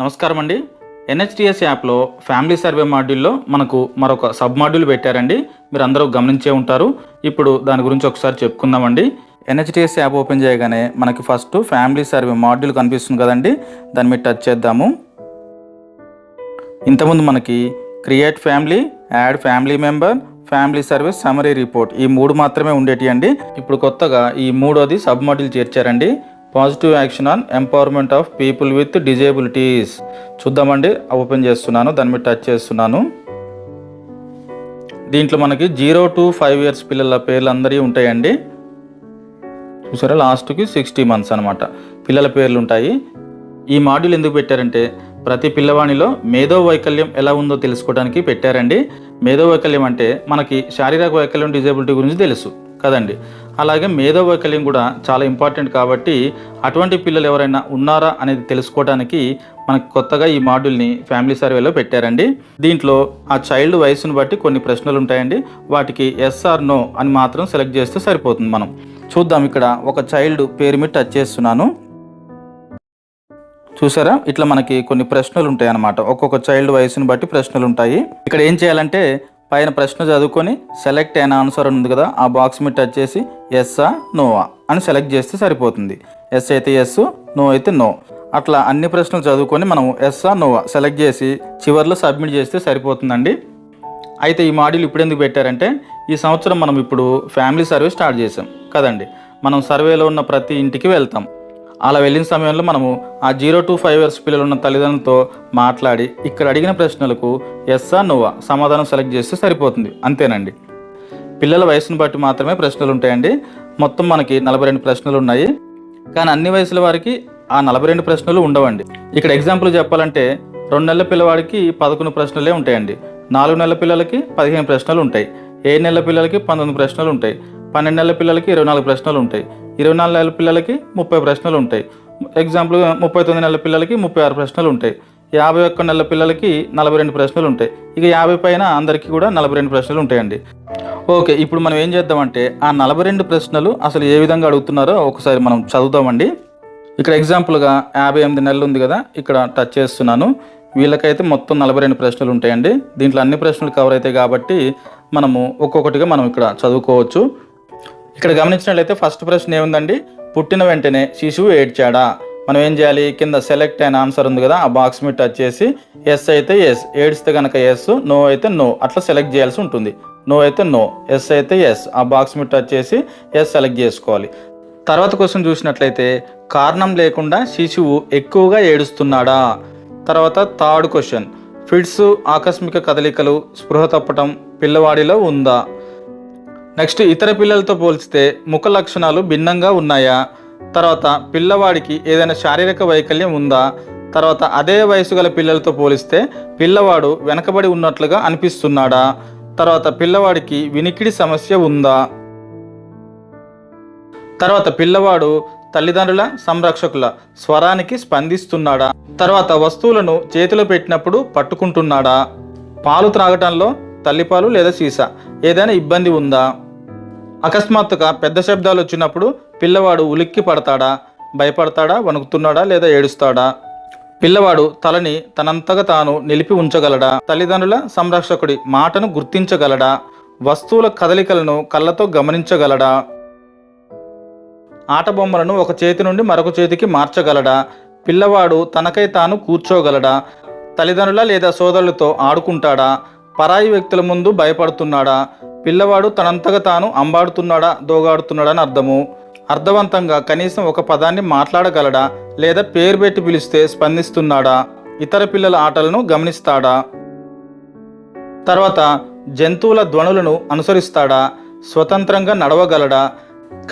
నమస్కారం అండి ఎన్హెచ్డిఎస్ యాప్లో ఫ్యామిలీ సర్వే మాడ్యూల్లో మనకు మరొక సబ్ మాడ్యూల్ పెట్టారండి. మీరు అందరూ గమనించే ఉంటారు. ఇప్పుడు దాని గురించి ఒకసారి చెప్పుకుందామండి. ఎన్హెచ్డిఎస్ యాప్ ఓపెన్ చేయగానే మనకి ఫస్ట్ ఫ్యామిలీ సర్వే మాడ్యూల్ కనిపిస్తుంది కదండి. దాని మీద టచ్ చేద్దాము. ఇంతకుముందు మనకి create family add family member family service summary report ఈ మూడు మాత్రమే ఉండేటి అండి. ఇప్పుడు కొత్తగా ఈ మూడోది sub module చేర్చారండి. Positive action on empowerment of people with disabilities. చూద్దామండి ఓపెన్ చేస్తున్నాను దాని మీద టచ్ చేస్తున్నాను. దీంట్లో మనకి జీరో టు ఫైవ్ ఇయర్స్ పిల్లల పేర్లు అందరివి ఉంటాయండి. చూసారా లాస్ట్కి సిక్స్టీ మంత్స్ అనమాట పిల్లల పేర్లు ఉంటాయి. ఈ మాడ్యూల్ ఎందుకు పెట్టారంటే ప్రతి పిల్లవాణిలో మేధో వైకల్యం ఎలా ఉందో తెలుసుకోవడానికి పెట్టారండి. మేధో వైకల్యం అంటే మనకి శారీరక వైకల్యం డిజేబిలిటీ గురించి తెలుసు. కదండి. అలాగే మేధో వైకల్యం కూడా చాలా ఇంపార్టెంట్ కాబట్టి అటువంటి పిల్లలు ఎవరైనా ఉన్నారా అనేది తెలుసుకోవడానికి మనకి కొత్తగా ఈ మాడ్యూల్ని ఫ్యామిలీ సర్వేలో పెట్టారండి. దీంట్లో ఆ చైల్డ్ వయసును బట్టి కొన్ని ప్రశ్నలు ఉంటాయండి. వాటికి ఎస్ఆర్ నో అని మాత్రం సెలెక్ట్ చేస్తే సరిపోతుంది మనం. చూద్దాం ఇక్కడ ఒక చైల్డ్ పేరు మీద టచ్ చేస్తున్నాను. చూసారా? ఇట్లా మనకి కొన్ని ప్రశ్నలు ఉంటాయి అన్నమాట ఒక్కొక్క చైల్డ్ వయసును బట్టి ప్రశ్నలు ఉంటాయి. ఇక్కడ ఏం చేయాలంటే పైన ప్రశ్న చదువుకొని సెలెక్ట్ అయిన ఆన్సర్ ఉంది కదా ఆ బాక్స్ మీద టచ్ చేసి ఎస్సా నోవా అని సెలెక్ట్ చేస్తే సరిపోతుంది. ఎస్ అయితే ఎస్ నో అయితే నో అట్లా అన్ని ప్రశ్నలు చదువుకొని మనం ఎస్సా నోవా సెలెక్ట్ చేసి చివరిలో సబ్మిట్ చేస్తే సరిపోతుందండి. అయితే ఈ మాడ్యూల్ ఇప్పుడు ఎందుకు పెట్టారంటే ఈ సంవత్సరం మనం ఇప్పుడు ఫ్యామిలీ సర్వే స్టార్ట్ చేసాం కదండి. మనం సర్వేలో ఉన్న ప్రతి ఇంటికి వెళ్తాం. అలా వెళ్ళిన సమయంలో మనము ఆ జీరో టు ఫైవ్ ఇయర్స్ పిల్లలు ఉన్న తల్లిదండ్రులతో మాట్లాడి ఇక్కడ అడిగిన ప్రశ్నలకు ఎస్సా నువ్వా సమాధానం సెలెక్ట్ చేస్తే సరిపోతుంది. అంతేనండి. పిల్లల వయసును బట్టి మాత్రమే ప్రశ్నలు ఉంటాయండి. మొత్తం మనకి నలభై రెండు ప్రశ్నలు ఉన్నాయి. కానీ అన్ని వయసుల వారికి ఆ నలభై రెండు ప్రశ్నలు ఉండవండి. ఇక్కడ ఎగ్జాంపుల్ చెప్పాలంటే రెండు నెలల పిల్లవాడికి పదకొండు ప్రశ్నలే ఉంటాయండి. నాలుగు నెలల పిల్లలకి పదిహేను ప్రశ్నలు ఉంటాయి. ఏడు నెలల పిల్లలకి పంతొమ్మిది ప్రశ్నలు ఉంటాయి. పన్నెండు నెలల పిల్లలకి ఇరవై నాలుగు ప్రశ్నలు ఉంటాయి. ఇరవై నాలుగు నెలల పిల్లలకి ముప్పై ప్రశ్నలు ఉంటాయి. ఎగ్జాంపుల్ ముప్పై తొమ్మిది నెలల పిల్లలకి ముప్పై ఆరు ప్రశ్నలు ఉంటాయి. యాభై ఒక్క నెలల పిల్లలకి నలభై రెండు ప్రశ్నలు ఉంటాయి. ఇక యాభై పైన అందరికీ కూడా నలభై రెండు ప్రశ్నలు ఉంటాయండి. ఓకే ఇప్పుడు మనం ఏం చేద్దామంటే ఆ నలభై రెండు ప్రశ్నలు అసలు ఏ విధంగా అడుగుతున్నారో ఒకసారి మనం చదువుదామండి. ఇక్కడ ఎగ్జాంపుల్గా యాభై ఎనిమిది నెలలు ఉంది కదా ఇక్కడ టచ్ చేస్తున్నాను. వీళ్ళకైతే మొత్తం నలభై రెండు ప్రశ్నలు ఉంటాయండి. దీంట్లో అన్ని ప్రశ్నలు కవర్ అవుతాయి కాబట్టి మనము ఒక్కొక్కటిగా మనం ఇక్కడ చదువుకోవచ్చు. ఇక్కడ గమనించినట్లయితే ఫస్ట్ ప్రశ్న ఏముందండి? పుట్టిన వెంటనే శిశువు ఏడ్చాడా? మనం ఏం చేయాలి? కింద సెలెక్ట్ అయిన ఆన్సర్ ఉంది కదా ఆ బాక్స్ మీద టచ్ చేసి ఎస్ అయితే ఎస్ ఏడ్స్తే కనుక ఎస్ నో అయితే నో అట్లా సెలెక్ట్ చేయాల్సి ఉంటుంది. నో అయితే నో ఎస్ అయితే ఎస్ ఆ బాక్స్ మీద టచ్ చేసి ఎస్ సెలెక్ట్ చేసుకోవాలి. తర్వాత క్వశ్చన్ చూసినట్లయితే కారణం లేకుండా శిశువు ఎక్కువగా ఏడుస్తున్నాడా? తర్వాత థర్డ్ క్వశ్చన్ ఫిట్స్ ఆకస్మిక కదలికలు స్పృహ తప్పటం పిల్లవాడిలో ఉందా? నెక్స్ట్ ఇతర పిల్లలతో పోల్చితే ముఖ లక్షణాలు భిన్నంగా ఉన్నాయా? తర్వాత పిల్లవాడికి ఏదైనా శారీరక వైకల్యం ఉందా? తర్వాత అదే వయసు గల పిల్లలతో పోలిస్తే పిల్లవాడు వెనకబడి ఉన్నట్లుగా అనిపిస్తున్నాడా? తర్వాత పిల్లవాడికి వినికిడి సమస్య ఉందా? తర్వాత పిల్లవాడు తల్లిదండ్రుల సంరక్షకుల స్వరానికి స్పందిస్తున్నాడా? తర్వాత వస్తువులను చేతిలో పెట్టినప్పుడు పట్టుకుంటున్నాడా? పాలు త్రాగటంలో తల్లిపాలు లేదా సీసా? ఏదైనా ఇబ్బంది ఉందా? అకస్మాత్తుగా పెద్ద శబ్దాలు వచ్చినప్పుడు పిల్లవాడు ఉలిక్కి పడతాడా? భయపడతాడా? వణుకుతున్నాడా? లేదా ఏడుస్తాడా? పిల్లవాడు తలని తనంతగా తాను నిలిపి ఉంచగలడా? తల్లిదండ్రుల సంరక్షకుడి మాటను గుర్తించగలడా? వస్తువుల కదలికలను కళ్ళతో గమనించగలడా? ఆట బొమ్మలను ఒక చేతి నుండి మరొక చేతికి మార్చగలడా? పిల్లవాడు తనకై తాను కూర్చోగలడా? తల్లిదండ్రుల లేదా సోదరులతో ఆడుకుంటాడా? పరాయి వ్యక్తుల ముందు భయపడుతున్నాడా? పిల్లవాడు తనంతగా తాను అంబాడుతున్నాడా దోగాడుతున్నాడా అని అర్థము. అర్థవంతంగా కనీసం ఒక పదాన్ని మాట్లాడగలడా లేదా పేరు పెట్టి పిలిస్తే స్పందిస్తున్నాడా ఇతర పిల్లల ఆటలను గమనిస్తాడా? తర్వాత జంతువుల ధ్వనులను అనుసరిస్తాడా స్వతంత్రంగా నడవగలడా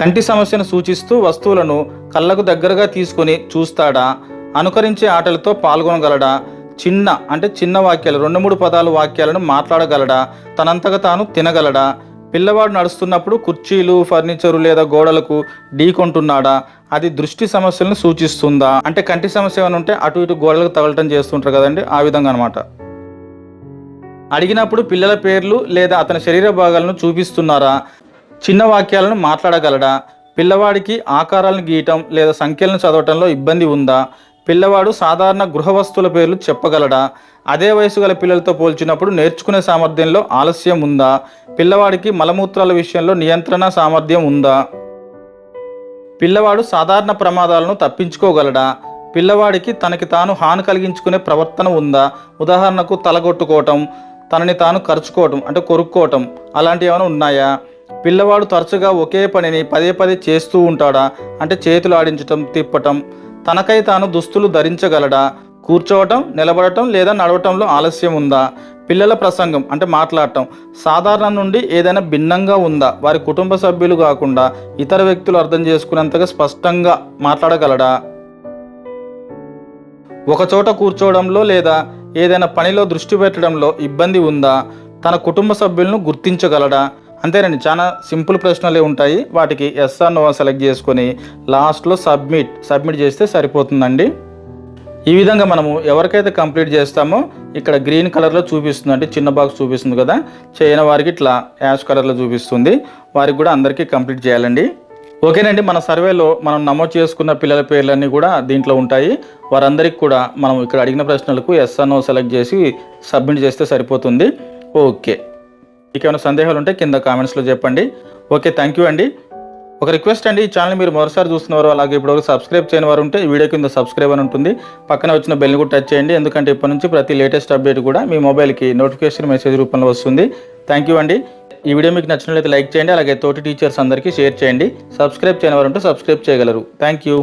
కంటి సమస్యను సూచిస్తూ వస్తువులను కళ్ళకు దగ్గరగా తీసుకొని చూస్తాడా అనుకరించే ఆటలతో పాల్గొనగలడా చిన్న అంటే చిన్న వాక్యాలు రెండు మూడు పదాలు వాక్యాలను మాట్లాడగలడా? తనంతగా తాను తినగలడా? పిల్లవాడు నడుస్తున్నప్పుడు కుర్చీలు ఫర్నిచరు లేదా గోడలకు ఢీకొంటున్నాడా? అది దృష్టి సమస్యలను సూచిస్తుందా? అంటే కంటి సమస్య ఏమైనా ఉంటే అటు ఇటు గోడలకు తగలటం చేస్తుంటారు కదండి ఆ విధంగా అనమాట అడిగినప్పుడు పిల్లల పేర్లు లేదా అతని శరీర భాగాలను చూపిస్తున్నారా? చిన్న వాక్యాలను మాట్లాడగలడా? పిల్లవాడికి ఆకారాలను గీయటం లేదా సంఖ్యలను చదవటంలో ఇబ్బంది ఉందా? పిల్లవాడు సాధారణ గృహ వస్తువుల పేర్లు చెప్పగలడా? అదే వయసు గల పిల్లలతో పోల్చినప్పుడు నేర్చుకునే సామర్థ్యంలో ఆలస్యం ఉందా? పిల్లవాడికి మలమూత్రాల విషయంలో నియంత్రణ సామర్థ్యం ఉందా? పిల్లవాడు సాధారణ ప్రమాదాలను తప్పించుకోగలడా? పిల్లవాడికి తనకి తాను హాని కలిగించుకునే ప్రవర్తన ఉందా? ఉదాహరణకు తలగొట్టుకోవటం తనని తాను ఖర్చుకోవటం అంటే కొరుక్కోవటం అలాంటివి ఏమైనా ఉన్నాయా? పిల్లవాడు తరచుగా ఒకే పనిని పదే పదే చేస్తూ ఉంటాడా? అంటే చేతులు ఆడించటం తిప్పటం తనకై తాను దుస్తులు ధరించగలడా? కూర్చోవటం నిలబడటం లేదా నడవటంలో ఆలస్యం ఉందా పిల్లల ప్రసంగం అంటే మాట్లాడటం సాధారణ నుండి ఏదైనా భిన్నంగా ఉందా? వారి కుటుంబ సభ్యులు కాకుండా ఇతర వ్యక్తులు అర్థం చేసుకునేంతగా స్పష్టంగా మాట్లాడగలడా? ఒకచోట కూర్చోవడంలో లేదా ఏదైనా పనిలో దృష్టి పెట్టడంలో ఇబ్బంది ఉందా? తన కుటుంబ సభ్యులను గుర్తించగలడా? అంతేనండి చాలా సింపుల్ ప్రశ్నలే ఉంటాయి. వాటికి ఎస్ఆర్ నోవా సెలెక్ట్ చేసుకొని లాస్ట్లో సబ్మిట్ సబ్మిట్ చేస్తే సరిపోతుందండి. ఈ విధంగా మనము ఎవరికైతే కంప్లీట్ చేస్తామో ఇక్కడ గ్రీన్ కలర్లో చూపిస్తుంది అంటే చిన్న బాక్స్ చూపిస్తుంది కదా. చేయని వారికి ఇట్లా యాష్ కలర్లో చూపిస్తుంది. వారికి కూడా అందరికీ కంప్లీట్ చేయాలండి. ఓకేనండి మన సర్వేలో మనం నమోదు చేసుకున్న పిల్లల పేర్లన్నీ కూడా దీంట్లో ఉంటాయి. వారందరికీ కూడా మనం ఇక్కడ అడిగిన ప్రశ్నలకు ఎస్ఎన్ఓ సెలెక్ట్ చేసి సబ్మిట్ చేస్తే సరిపోతుంది. ఓకే. మీకేమైనా సందేహాలు ఉంటే కింద కామెంట్స్లో చెప్పండి. ఓకే థ్యాంక్ యూ అండి. ఒక రిక్వెస్ట్ అండి ఈ ఛానల్ మీరు మరోసారి చూస్తున్నవారు అలాగే ఇప్పటివరకు సబ్స్క్రైబ్ చేయని వారు ఉంటే వీడియో కింద సబ్స్క్రైబ్ అని ఉంటుంది. పక్కన వచ్చిన బెల్ కూడా టచ్ చేయండి ఎందుకంటే ఇప్పటి నుంచి ప్రతి లేటెస్ట్ అప్డేట్ కూడా మీ మొబైల్కి నోటిఫికేషన్ మెసేజ్ రూపంలో వస్తుంది. థ్యాంక్ యూ అండి. ఈ వీడియో మీకు నచ్చినట్లయితే లైక్ చేయండి అలాగే తోటి టీచర్స్ అందరికీ షేర్ చేయండి. సబ్స్క్రైబ్ చేయని వారు ఉంటే సబ్స్క్రైబ్ చేయగలరు. Thank you